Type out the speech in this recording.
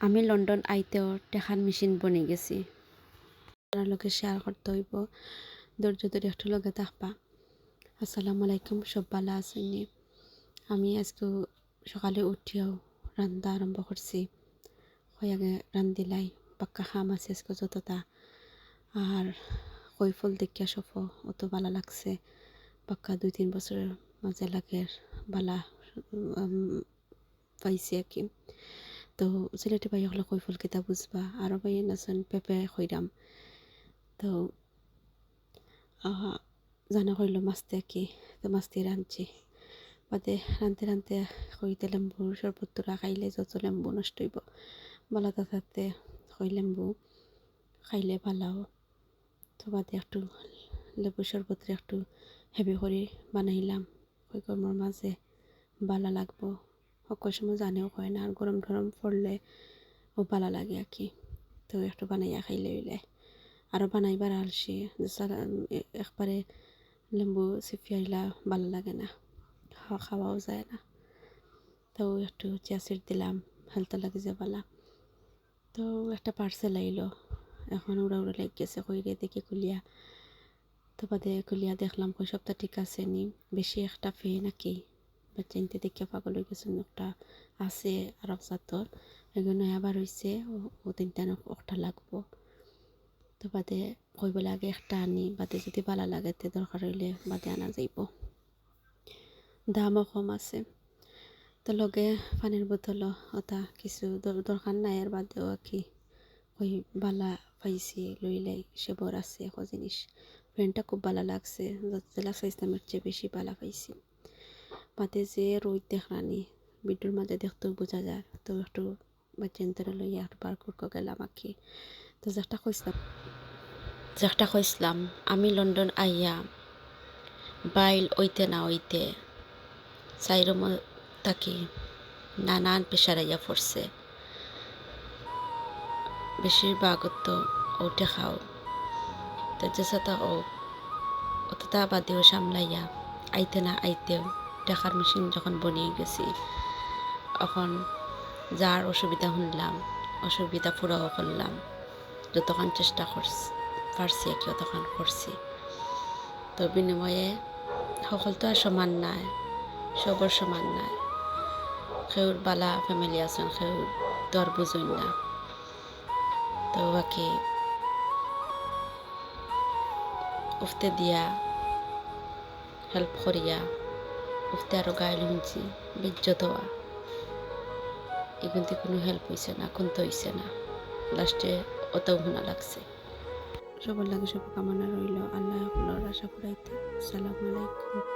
আমি লন্ডন আইতেও টেকার মেশিন বনে গেছি। আপনার শেয়ার করতে হইব। ধৈর্য ধরে একটু লগে থাকবা। আসসালামু আলাইকুম, সব ভালো আসেননি আমি আজকে সকালে উঠিয়াও রান্না আরম্ভ করছি। আগে রান্দিলাই পাক্কা খাম আছে আজকে যতটা। আর কই ফুল দেখিয়া সফ, অত ভালো লাগছে। পাক্কা দুই তিন বছরের মাঝে লাগে বালা পাইছি কি। তো সিলেটি ভাই হলে কই ফুল কিতা বুঝবা আরও ভাই নাচন পেঁপে খৈরাম তো জানা কইল মাছতে কি, তো মাছতে রাঁধছি বাদে রাঁধতে রাঁধতে কইতে লেম্বুর শরবত তোরা খাইলে যত লেম্বু নষ্ট হইব, বলা তাতে কই লেম্বু, খাইলে ভালাও তো বাদে একটু লেবু শরবতরে একটু হেভি করে বানাইলাম। কই গরমের মাঝে ভালো লাগবো। সকল সময় জানেও হয় না, আর গরম টরম পড়লে ও ভালো লাগে আর কি। তো একটু বানাইয়া খাইলে হইলে। আরও বানাইবার আলসি একবারে লেম্বু চিপিয়াইলা ভালো লাগে না খাওয়া খাওয়াও যায় না। তো একটু চিয়াসিড দিলাম হালতা লাগে যে বালা তো একটা পার্সেল আইলো, এখন উড়া উড়া লাগ গেছে কইরে দেখে কুলিয়া তো বাদে কুলিয়া দেখলাম কই সপ্তাহ ঠিক আছে নি, বেশি একটা ফেয়ে নাকি? বাচ্চা ইনতে দেখে পাগল হয়ে গেছে একটা আছে আর জাতর এগুলো আবার হয়েছে ও তিনটা একটা লাগবো। তো বাদে কইব লাগে একটা আনি, বাদে যদি ভালো লাগে তে দরকার হইলে বাদে আনা যাইব। দামও কম আছে। তো লগে পানির বোতল ওটা কিছু দর- দরকার নাই আর বাদেও কি। ওই বালা পাইছি লইলাই সেবর আছে এক জিনিস। প্যান্টটা খুব ভালো লাগছে জেলা সাইজটামের চেয়ে বেশি ভালো পাইছি। বাদে যে রোদ দেখরানি বিদ্যুর মাঝে দেখতেও বোঝা যায়। তো একটু বাচ্চান্তরে লইয়া একটু পার করতে গেলাম আর কি তো যেটা কইসলাম যেটা কইসলাম, আমি লন্ডন আইয়া বাইল ওইতে না ওইতে সাইরম তাকি নানান পেশার আইয়া পড়ছে। বেশিরভাগ তো ওটে খাও। তো যে সাথে ও, অতটা বাদেও সামলাইয়া আইতে না আইতেও টাকার মেশিন যখন বনিয়ে গেছি এখন যার অসুবিধা শুনলাম, অসুবিধা পুরাও করলাম। যতক্ষণ চেষ্টা করছি, পারছি কি তখন করছি। তো বিনিময়ে সকল তো আর সমান নাই, সবর সমান নাই। সেউর বালা ফ্যামিলি আছেন সেউর আর বুঝুন না। তো বাকি উফতে দিয়া হেল্প করিয়া উফতে আরও গাইল শুনছি বিজ্জত হওয়া। কোনো হেল্প হয়েছে না, এখন কোনতে হয়েছে না। লাস্টে অতও ভুনা লাগছে। সবার লাগে সব কামনা রইল। আল্লাহ আপনার আশা করাইতে সালাম আলাইকুম।